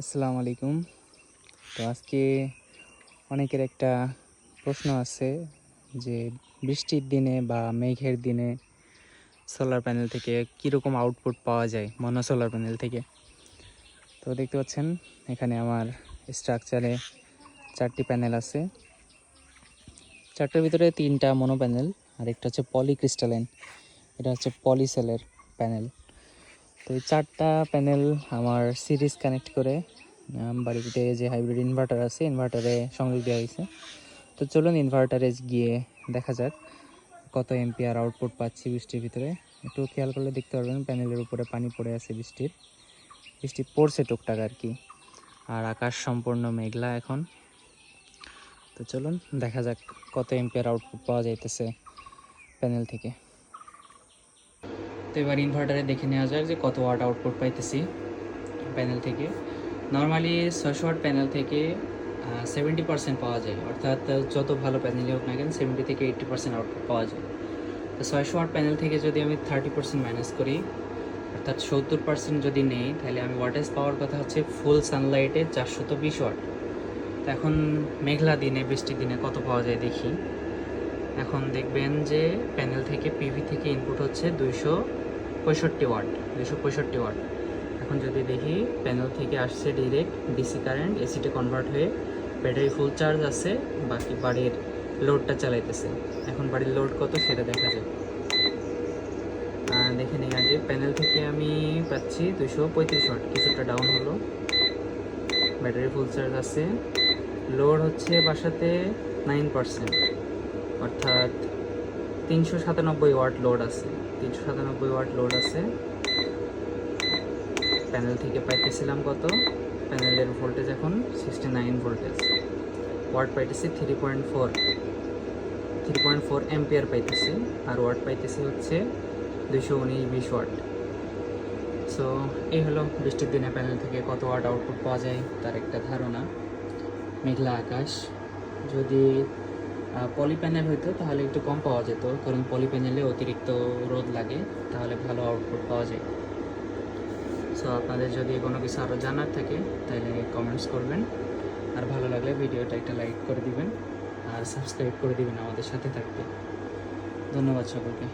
আসসালামু আলাইকুম। তো আজকে অনেকের একটা প্রশ্ন আছে যে, বৃষ্টির দিনে বা মেঘের দিনে সোলার প্যানেল থেকে কীরকম আউটপুট পাওয়া যায় মনো সোলার প্যানেল থেকে? তো দেখতে পাচ্ছেন, এখানে আমার স্ট্রাকচারে চারটি প্যানেল আছে। চারটার ভিতরে তিনটা মনো প্যানেল আর একটা হচ্ছে পলি পলিক্রিস্টালাইন এটা হচ্ছে পলিসেলের প্যানেল তো এই চারটা প্যানেল আমার সিরিজ কানেক্ট করে বাড়িতে যে হাইব্রিড ইনভার্টার আছে ইনভার্টারে সংযোগ দেওয়া হয়েছে। তো চলুন ইনভার্টারে গিয়ে দেখা যাক কত এমপিআর আউটপুট পাচ্ছি বৃষ্টির ভিতরে। একটু খেয়াল করলে দেখতে পারবেন প্যানেলের উপরে পানি পড়ে আছে বৃষ্টির। বৃষ্টি পড়ছে টুকটাক আর কি। আর আকাশ সম্পূর্ণ মেঘলা এখন। তো চলুন দেখা যাক কত এমপিআর আউটপুট পাওয়া যাইতেছে প্যানেল থেকে। তো এবার ইনভার্টারে দেখে নেওয়া যাক যে কত ওয়াট আউটপুট পাইতেছি প্যানেল থেকে। নর্মালি ছয়শো ওয়াট প্যানেল থেকে সেভেন্টি পার্সেন্ট পাওয়া যায়। অর্থাৎ যত ভালো প্যানেলই হোক না কেন সেভেন্টি থেকে এইট্টি পার্সেন্ট আউটপুট পাওয়া যায়। তো ছয়শো ওয়াট প্যানেল থেকে যদি আমি থার্টি পার্সেন্ট মাইনাস করি, অর্থাৎ সত্তর পার্সেন্ট যদি নেই, তাহলে আমি ওয়াটেজ পাওয়ার কথা হচ্ছে ফুল সানলাইটে চারশত বিশ ওয়াট তো এখন মেঘলা দিনে, বৃষ্টির দিনে কত পাওয়া যায় দেখি। এখন দেখবেন যে প্যানেল থেকে পিভি থেকে ইনপুট হচ্ছে দুইশো পঁয়ষট্টি ওয়াট, দুইশো পঁয়ষট্টি ওয়াট। এখন যদি দেখি প্যানেল থেকে আসছে ডিরেক্ট ডিসি কারেন্ট এসিতে কনভার্ট হয়ে ব্যাটারি ফুল চার্জ আছে, বাকি বাড়ির লোডটা চালাইতেছে। এখন বাড়ির লোড কত সেটা দেখা যায় দেখে নিই আগে। প্যানেল থেকে আমি পাচ্ছি দুশো পঁয়ত্রিশ ওয়াট, কিছুটা ডাউন হলো। ব্যাটারি ফুল চার্জ আছে। লোড হচ্ছে বাসাতে নাইন পার্সেন্ট অর্থাৎ তিনশো সাতানব্বই ওয়াট লোড আছে। তিনশো সাতানব্বই ওয়াট লোড আছে। প্যানেল থেকে পাইতেছিলাম কত? প্যানেলের ভোল্টেজ এখন সিক্সটি নাইন ভোল্টেজ ওয়াট পাইতেছি three point four three point four ampere পাইতেছি। আর ওয়াট পাইতেছি হচ্ছে দুশো উনিশ বিশ ওয়াট সো এই হলো বৃষ্টির দিনে প্যানেল থেকে কত ওয়াট আউটপুট পাওয়া যায়, তার একটা ধারণা। মেঘলা আকাশ। যদি পলি প্যানেল হইতো তাহলে একটু কম পাওয়া যেত, কারণ পলি প্যানেলে অতিরিক্ত রোদ লাগে, তাহলে ভালো আউটপুট পাওয়া যায়। সো আপনাদের যদি কোনো কিছু আরও জানার থাকে, তাহলে কমেন্টস করবেন। আর ভালো লাগলে ভিডিওটা একটা লাইক করে দিবেন, আর সাবস্ক্রাইব করে দিবেন আমাদের সাথে থাকবে ধন্যবাদ সকলকে।